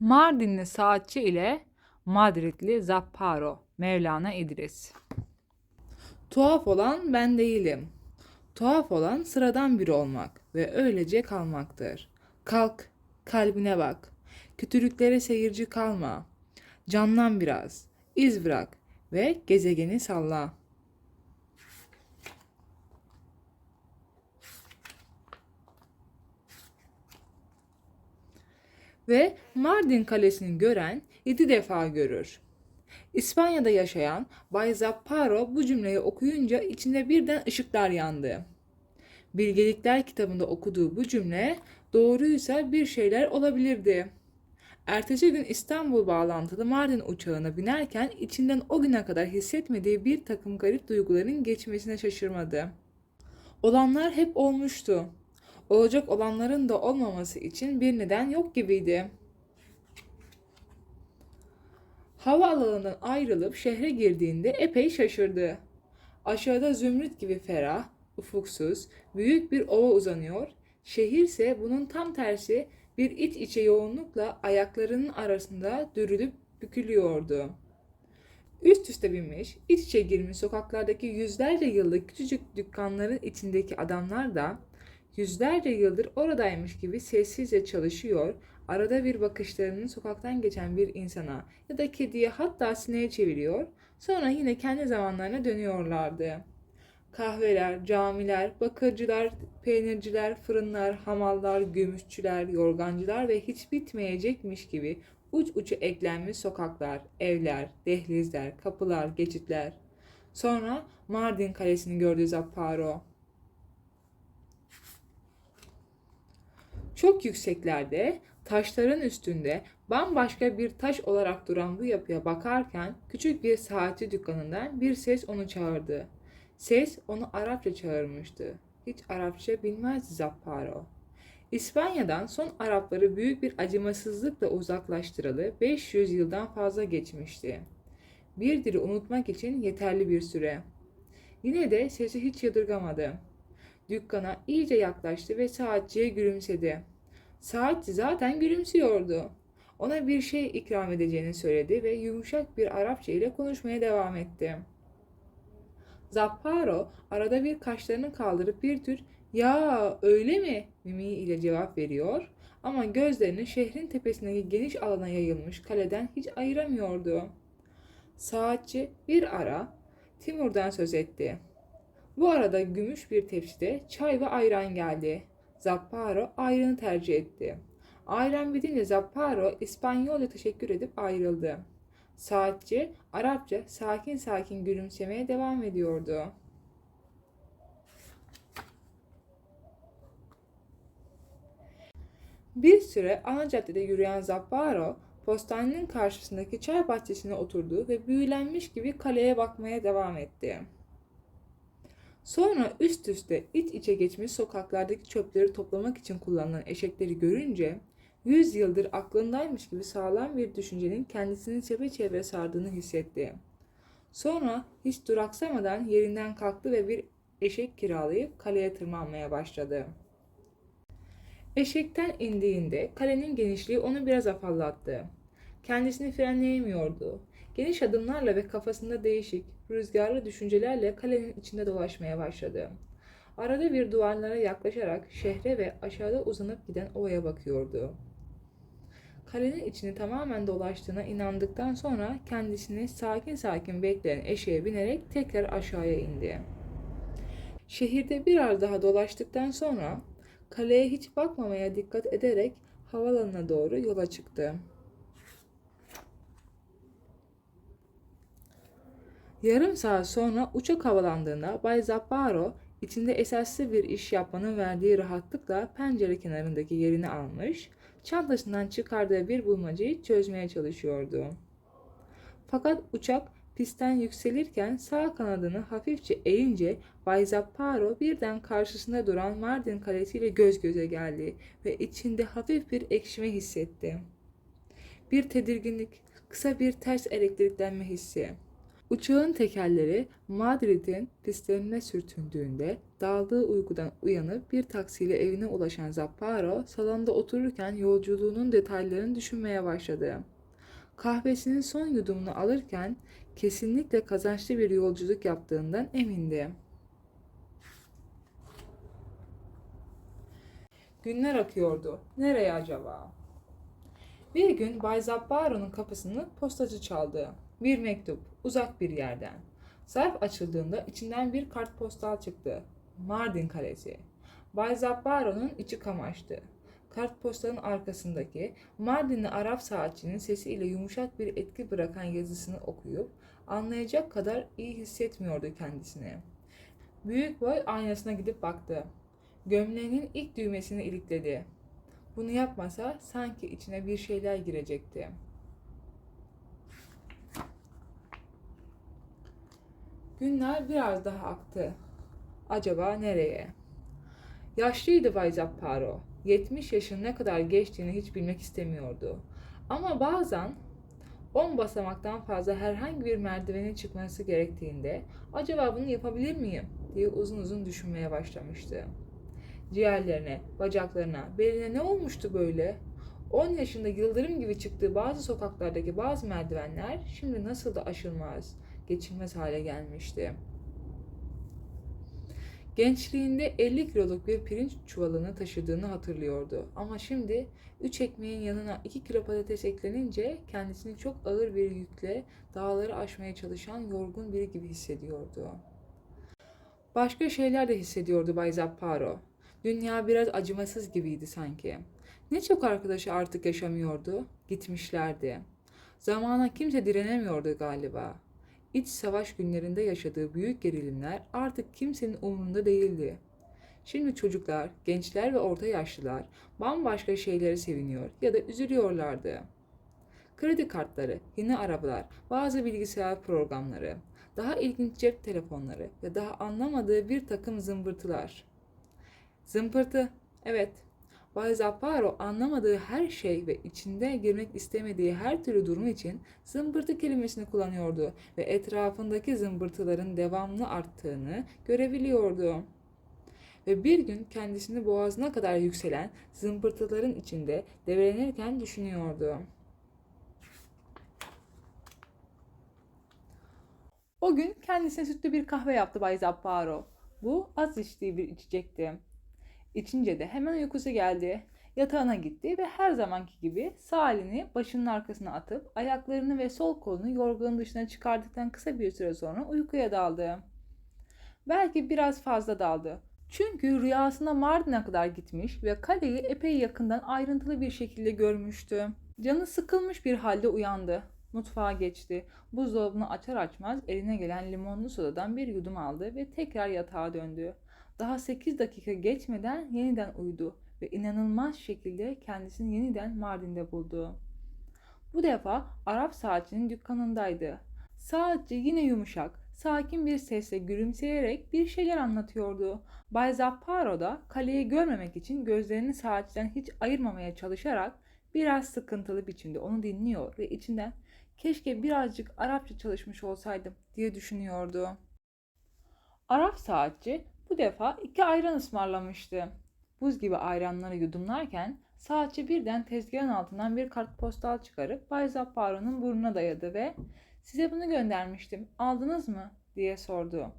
Mardinli saatçi ile Madridli Zapparo Mevlana İdris. Tuhaf olan ben değilim. Tuhaf olan sıradan biri olmak ve öylece kalmaktır. Kalk, kalbine bak. Kötülüklere seyirci kalma. Canlan biraz, iz bırak ve gezegeni salla. Ve Mardin Kalesi'ni gören yedi defa görür. İspanya'da yaşayan Bay Zapparo bu cümleyi okuyunca içinde birden ışıklar yandı. Bilgelikler kitabında okuduğu bu cümle doğruysa bir şeyler olabilirdi. Ertesi gün İstanbul bağlantılı Mardin uçağına binerken içinden o güne kadar hissetmediği bir takım garip duyguların geçmesine şaşırmadı. Olanlar hep olmuştu. Olacak olanların da olmaması için bir neden yok gibiydi. Havaalanından ayrılıp şehre girdiğinde epey şaşırdı. Aşağıda zümrüt gibi ferah, ufuksuz, büyük bir ova uzanıyor. Şehirse bunun tam tersi bir iç içe yoğunlukla ayaklarının arasında dürülüp bükülüyordu. Üst üste binmiş, iç içe girmiş sokaklardaki yüzlerce yıllık küçücük dükkanların içindeki adamlar da yüzlerce yıldır oradaymış gibi sessizce çalışıyor, arada bir bakışlarını sokaktan geçen bir insana ya da kediye hatta sineğe çeviriyor, sonra yine kendi zamanlarına dönüyorlardı. Kahveler, camiler, bakırcılar, peynirciler, fırınlar, hamallar, gümüşçüler, yorgancılar ve hiç bitmeyecekmiş gibi uç ucu eklenmiş sokaklar, evler, dehlizler, kapılar, geçitler. Sonra Mardin Kalesi'ni gördü Zapparo. Çok yükseklerde, taşların üstünde bambaşka bir taş olarak duran bu yapıya bakarken küçük bir saatçi dükkanından bir ses onu çağırdı. Ses onu Arapça çağırmıştı. Hiç Arapça bilmezdi Zapparo. İspanya'dan son Arapları büyük bir acımasızlıkla uzaklaştıralı 500 yıldan fazla geçmişti. Bir dili unutmak için yeterli bir süre. Yine de sesi hiç yadırgamadı. Dükkana iyice yaklaştı ve saatçiye gülümsedi. Saatçi zaten gülümsüyordu. Ona bir şey ikram edeceğini söyledi ve yumuşak bir Arapça ile konuşmaya devam etti. Zapparo arada bir kaşlarını kaldırıp bir tür ya öyle mi mimiği ile cevap veriyor ama gözlerini şehrin tepesindeki geniş alana yayılmış kaleden hiç ayıramıyordu. Saatçi bir ara Timur'dan söz etti. Bu arada gümüş bir tepside çay ve ayran geldi. Zapparo ayranı tercih etti. Ayran bitince Zapparo İspanyolca teşekkür edip ayrıldı. Saatçi Arapça sakin sakin gülümsemeye devam ediyordu. Bir süre ana caddede yürüyen Zapparo, postanenin karşısındaki çay bahçesine oturdu ve büyülenmiş gibi kaleye bakmaya devam etti. Sonra üst üste iç içe geçmiş sokaklardaki çöpleri toplamak için kullanılan eşekleri görünce yüz yıldır aklındaymış gibi sağlam bir düşüncenin kendisini çepeçevre sardığını hissetti. Sonra hiç duraksamadan yerinden kalktı ve bir eşek kiralayıp kaleye tırmanmaya başladı. Eşekten indiğinde kalenin genişliği onu biraz afallattı. Kendisini frenleyemiyordu. Geniş adımlarla ve kafasında değişik, rüzgarlı düşüncelerle kalenin içinde dolaşmaya başladı. Arada bir duvarlara yaklaşarak şehre ve aşağıda uzanıp giden ovaya bakıyordu. Kalenin içini tamamen dolaştığına inandıktan sonra kendisini sakin sakin bekleyen eşeğe binerek tekrar aşağıya indi. Şehirde biraz daha dolaştıktan sonra kaleye hiç bakmamaya dikkat ederek havalanına doğru yola çıktı. Yarım saat sonra uçak havalandığında Bay Zapparo içinde esaslı bir iş yapmanın verdiği rahatlıkla pencere kenarındaki yerini almış, çantasından çıkardığı bir bulmacayı çözmeye çalışıyordu. Fakat uçak pistten yükselirken sağ kanadını hafifçe eğince Bay Zapparo birden karşısında duran Mardin kalesiyle göz göze geldi ve içinde hafif bir ekşime hissetti. Bir tedirginlik, kısa bir ters elektriklenme hissi. Uçağın tekerleri Madrid'in pistlerine sürtündüğünde daldığı uykudan uyanıp bir taksiyle evine ulaşan Zapparo salonda otururken yolculuğunun detaylarını düşünmeye başladı. Kahvesinin son yudumunu alırken kesinlikle kazançlı bir yolculuk yaptığından emindi. Günler akıyordu. Nereye acaba? Bir gün Bay Zapparo'nun kapısını postacı çaldı. Bir mektup, uzak bir yerden. Zarf açıldığında içinden bir kartpostal çıktı. Mardin Kalesi. Bay Zapparo'nun içi kamaştı. Kartpostalın arkasındaki Mardinli Arap saatçinin sesiyle yumuşak bir etki bırakan yazısını okuyup anlayacak kadar iyi hissetmiyordu kendisini. Büyük boy aynasına gidip baktı. Gömleğinin ilk düğmesini ilikledi. Bunu yapmasa sanki içine bir şeyler girecekti. Günler biraz daha aktı. Acaba nereye? Yaşlıydı Bay Zapparo. 70 yaşın ne kadar geçtiğini hiç bilmek istemiyordu. Ama bazen 10 basamaktan fazla herhangi bir merdivene çıkması gerektiğinde acaba bunu yapabilir miyim diye uzun uzun düşünmeye başlamıştı. Ciğerlerine, bacaklarına, beline ne olmuştu böyle? 10 yaşında yıldırım gibi çıktığı bazı sokaklardaki bazı merdivenler şimdi nasıl da aşılmaz, geçilmez hale gelmişti. Gençliğinde 50 kiloluk bir pirinç çuvalını taşıdığını hatırlıyordu. Ama şimdi 3 ekmeğin yanına 2 kilo patates eklenince kendisini çok ağır bir yükle dağları aşmaya çalışan yorgun biri gibi hissediyordu. Başka şeyler de hissediyordu Bay Zapparo. Dünya biraz acımasız gibiydi sanki. Ne çok arkadaşı artık yaşamıyordu, gitmişlerdi. Zamana kimse direnemiyordu galiba. İç savaş günlerinde yaşadığı büyük gerilimler artık kimsenin umurunda değildi. Şimdi çocuklar, gençler ve orta yaşlılar bambaşka şeylere seviniyor ya da üzülüyorlardı. Kredi kartları, yeni arabalar, bazı bilgisayar programları, daha ilginç cep telefonları ve daha anlamadığı bir takım zımbırtılar. Zımpırtı, evet. Bay Zapparo anlamadığı her şey ve içinde girmek istemediği her türlü durum için zımbırtı kelimesini kullanıyordu ve etrafındaki zımbırtıların devamlı arttığını görebiliyordu. Ve bir gün kendisini boğazına kadar yükselen zımbırtıların içinde develenirken düşünüyordu. O gün kendisine sütlü bir kahve yaptı Bay Zapparo. Bu az içtiği bir içecekti. İçince de hemen uykusu geldi. Yatağına gitti ve her zamanki gibi sağ elini başının arkasına atıp ayaklarını ve sol kolunu yorganın dışına çıkardıktan kısa bir süre sonra uykuya daldı. Belki biraz fazla daldı. Çünkü rüyasında Mardin'e kadar gitmiş ve kaleyi epey yakından ayrıntılı bir şekilde görmüştü. Canı sıkılmış bir halde uyandı. Mutfağa geçti. Buzdolabını açar açmaz eline gelen limonlu sodadan bir yudum aldı ve tekrar yatağa döndü. Daha 8 dakika geçmeden yeniden uyudu ve inanılmaz şekilde kendisini yeniden Mardin'de buldu. Bu defa Arap saatçinin dükkanındaydı. Saatçi yine yumuşak, sakin bir sesle gülümseyerek bir şeyler anlatıyordu. Bay Zapparo da kaleyi görmemek için gözlerini saatçiden hiç ayırmamaya çalışarak biraz sıkıntılı biçimde onu dinliyor ve içinden keşke birazcık Arapça çalışmış olsaydım diye düşünüyordu. Arap saatçi bu defa iki ayran ısmarlamıştı. Buz gibi ayranları yudumlarken saatçi birden tezgahın altından bir kartpostal çıkarıp Bay Zapparo'nun burnuna dayadı ve ''Size bunu göndermiştim, aldınız mı?'' diye sordu.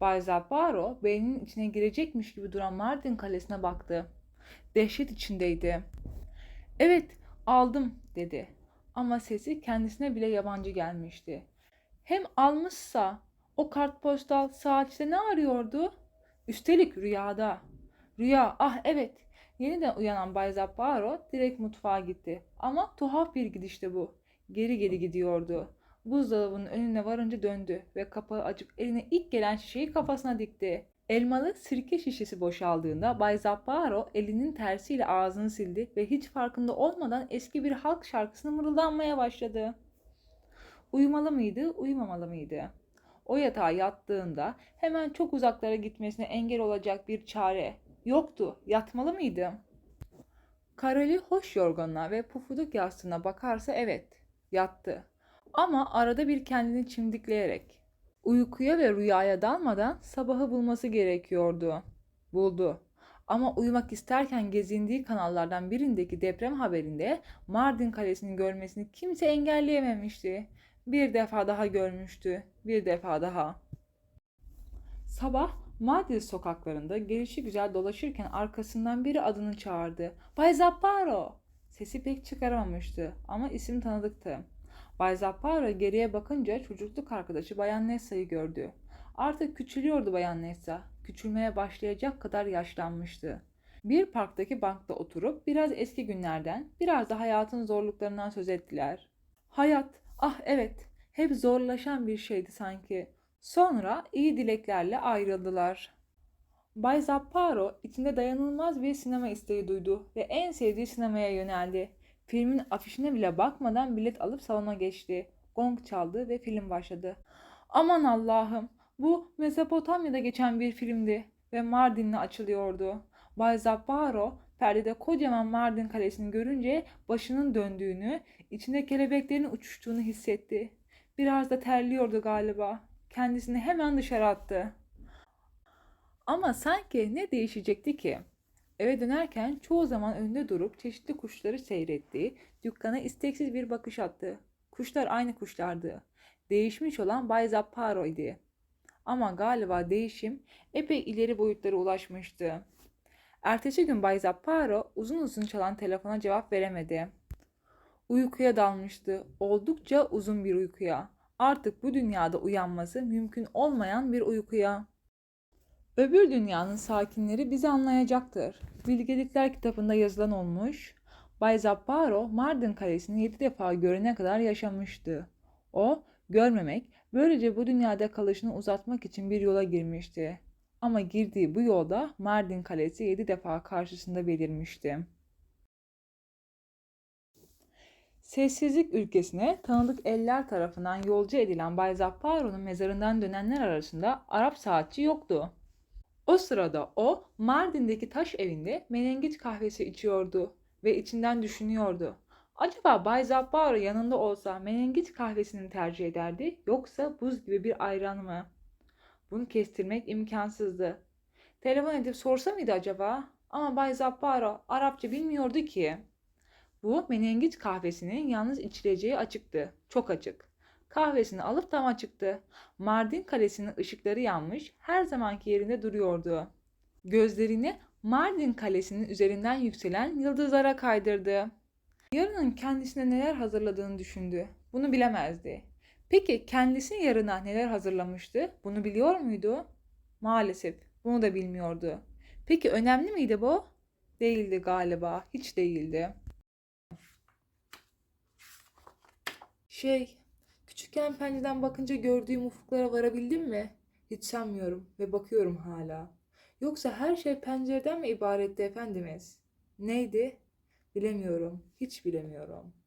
Bay Zapparo beyninin içine girecekmiş gibi duran Mardin kalesine baktı. Dehşet içindeydi. ''Evet, aldım.'' dedi. Ama sesi kendisine bile yabancı gelmişti. Hem almışsa o kartpostal saatçide ne arıyordu? Üstelik rüyada. Rüya, ah evet. Yeniden uyanan Bay Zapparo direkt mutfağa gitti. Ama tuhaf bir gidişti bu. Geri geri gidiyordu. Buzdolabının önüne varınca döndü ve kapağı açıp eline ilk gelen şişeyi kafasına dikti. Elmalı sirke şişesi boşaldığında Bay Zapparo elinin tersiyle ağzını sildi ve hiç farkında olmadan eski bir halk şarkısını mırıldanmaya başladı. Uyumalı mıydı, uyumamalı mıydı? O yatağa yattığında hemen çok uzaklara gitmesine engel olacak bir çare yoktu. Yatmalı mıydı? Kareli hoş yorganına ve pufuduk yastığına bakarsa evet, yattı. Ama arada bir kendini çimdikleyerek. Uykuya ve rüyaya dalmadan sabahı bulması gerekiyordu. Buldu. Ama uyumak isterken gezindiği kanallardan birindeki deprem haberinde Mardin Kalesi'ni görmesini kimse engelleyememişti. Bir defa daha görmüştü. Bir defa daha. Sabah Mardin sokaklarında gelişi güzel dolaşırken arkasından biri adını çağırdı. Bay Zapparo! Sesi pek çıkaramamıştı ama isim tanıdıktı. Bay Zapparo geriye bakınca çocukluk arkadaşı Bayan Nessa'yı gördü. Artık küçülüyordu Bayan Nessa. Küçülmeye başlayacak kadar yaşlanmıştı. Bir parktaki bankta oturup biraz eski günlerden, biraz da hayatın zorluklarından söz ettiler. Hayat, ah evet, hep zorlaşan bir şeydi sanki. Sonra iyi dileklerle ayrıldılar. Bay Zapparo içinde dayanılmaz bir sinema isteği duydu ve en sevdiği sinemaya yöneldi. Filmin afişine bile bakmadan bilet alıp salona geçti. Gong çaldı ve film başladı. Aman Allah'ım, bu Mezopotamya'da geçen bir filmdi ve Mardin'le açılıyordu. Bay Zapparo perdede kocaman Mardin Kalesi'ni görünce başının döndüğünü, içinde kelebeklerin uçuştuğunu hissetti. Biraz da terliyordu galiba. Kendisini hemen dışarı attı. Ama sanki ne değişecekti ki? Eve dönerken çoğu zaman önünde durup çeşitli kuşları seyretti, dükkana isteksiz bir bakış attı. Kuşlar aynı kuşlardı. Değişmiş olan Bay Zapparo idi. Ama galiba değişim epey ileri boyutlara ulaşmıştı. Ertesi gün Bay Zapparo uzun uzun çalan telefona cevap veremedi. Uykuya dalmıştı. Oldukça uzun bir uykuya. Artık bu dünyada uyanması mümkün olmayan bir uykuya. Öbür dünyanın sakinleri bizi anlayacaktır. Bilgelikler kitabında yazılan olmuş. Bay Zapparo Mardin Kalesi'ni yedi defa görene kadar yaşamıştı. O, görmemek, böylece bu dünyada kalışını uzatmak için bir yola girmişti. Ama girdiği bu yolda Mardin Kalesi yedi defa karşısında belirmişti. Sessizlik ülkesine tanıdık eller tarafından yolcu edilen Bay Zapparo'nun mezarından dönenler arasında Arap saatçi yoktu. O sırada o Mardin'deki taş evinde menengiç kahvesi içiyordu ve içinden düşünüyordu. Acaba Bay Zapparo yanında olsa menengiç kahvesini tercih ederdi yoksa buz gibi bir ayran mı? Bunu kestirmek imkansızdı. Telefon edip sorsa mıydı acaba? Ama Bay Zapparo Arapça bilmiyordu ki. Bu menengiç kahvesinin yalnız içileceği açıktı. Çok açık. Kahvesini alıp dama çıktı. Mardin Kalesi'nin ışıkları yanmış, her zamanki yerinde duruyordu. Gözlerini Mardin Kalesi'nin üzerinden yükselen yıldızlara kaydırdı. Yarının kendisine neler hazırladığını düşündü. Bunu bilemezdi. Peki kendisi yarına neler hazırlamıştı? Bunu biliyor muydu? Maalesef bunu da bilmiyordu. Peki önemli miydi bu? Değildi galiba, hiç değildi. Şey, küçükken pencereden bakınca gördüğüm ufuklara varabildim mi? Hiç sanmıyorum ve bakıyorum hala. Yoksa her şey pencereden mi ibaretti efendimiz? Neydi? Bilemiyorum, hiç bilemiyorum.